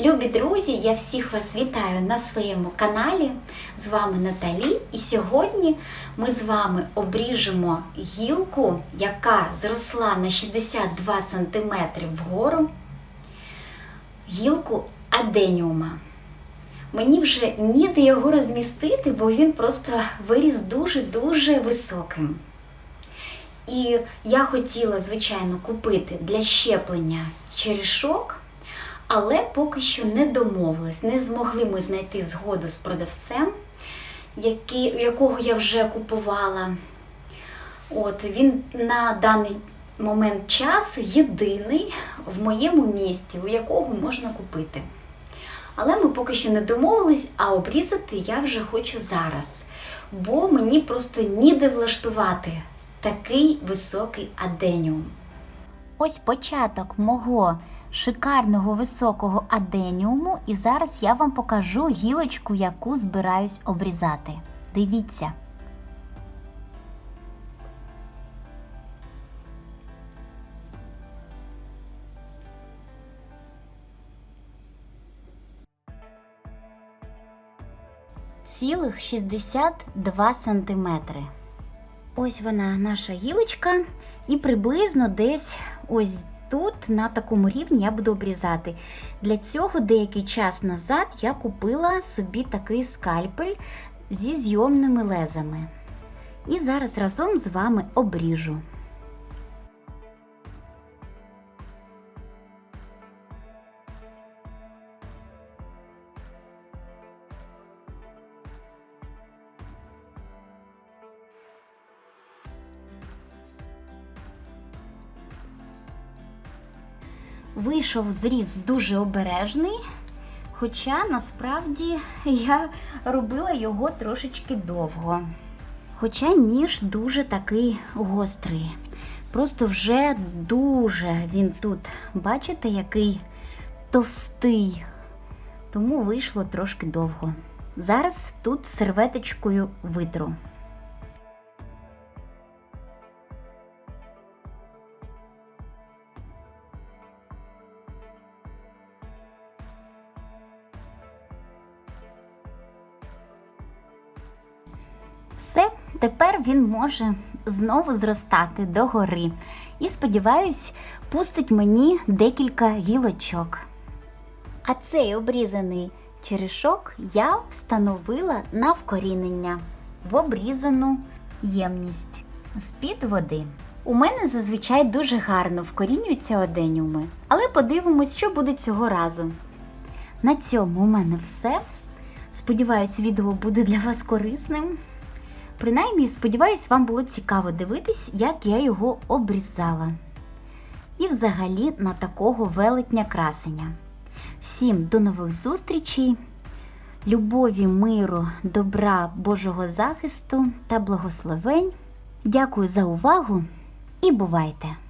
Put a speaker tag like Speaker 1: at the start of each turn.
Speaker 1: Любі друзі, я всіх вас вітаю на своєму каналі. З вами Наталі. І сьогодні ми з вами обріжемо гілку, яка зросла на 62 см вгору. Гілку аденіума. Мені вже ніде його розмістити, бо він просто виріс дуже-дуже високим. І я хотіла, звичайно, купити для щеплення черешок. Але поки що не домовились, не змогли ми знайти згоду з продавцем, який, якого я вже купувала. От, Він на даний момент часу єдиний в моєму місті, у якого можна купити. Але ми поки що не домовились, а обрізати я вже хочу зараз, бо мені просто ніде влаштувати такий високий аденіум. Ось початок мого шикарного високого аденіуму, і зараз я вам покажу гілочку, яку збираюсь обрізати. Дивіться. Цілих 62 сантиметри. Ось вона, наша гілочка, і приблизно десь ось тут на такому рівні я буду обрізати. Для цього деякий час назад я купила собі такий скальпель зі зйомними лезами. І зараз разом з вами обріжу. Вийшов зріз дуже обережний, хоча насправді я робила його трошечки довго. Хоча ніж дуже такий гострий. Просто вже дуже він тут, бачите, який товстий, тому вийшло трошки довго. Зараз тут серветочкою витру. Все, тепер він може знову зростати догори. І, сподіваюсь, пустить мені декілька гілочок. А цей обрізаний черешок я встановила на вкорінення в обрізану ємність з-під води. У мене зазвичай дуже гарно вкорінюються оденіуми, але подивимось, що буде цього разу. На цьому у мене все. Сподіваюсь, відео буде для вас корисним. Принаймні, сподіваюсь, вам було цікаво дивитись, як я його обрізала. І взагалі на такого велетня красення. Всім до нових зустрічей, любові, миру, добра, Божого захисту та благословень. Дякую за увагу і бувайте!